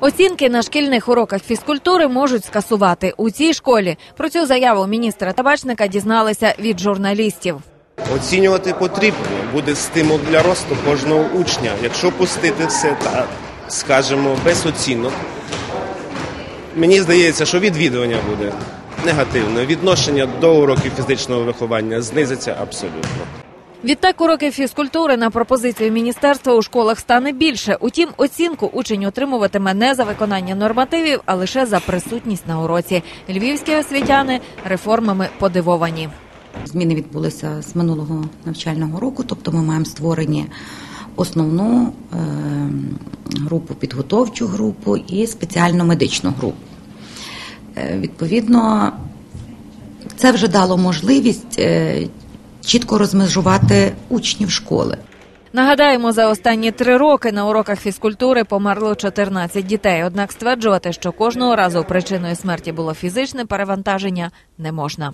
Оцінки на шкільних уроках фізкультури можуть скасувати у цій школі. Про цю заяву міністра табачника дізналися від журналістів. Оцінювати потрібно, буде стимул для росту кожного учня. Якщо пустити все так, скажімо, без оцінок, мені здається, що відвідування буде негативне. Відношення до уроків фізичного виховання знизиться абсолютно. Відтак уроки фізкультури на пропозицію міністерства у школах стане більше. Утім, оцінку учень отримуватиме не за виконання нормативів, а лише за присутність на уроці. Львівські освітяни реформами подивовані. Зміни відбулися з минулого навчального року, тобто ми маємо створені основну е, групу, підготовчу групу і спеціальну медичну групу. Е, відповідно, це вже дало можливість е, чітко розмежувати учнів школи. Нагадаємо, за останні три роки на уроках фізкультури померло 14 дітей. Однак стверджувати, що кожного разу причиною смерті було фізичне перевантаження, не можна.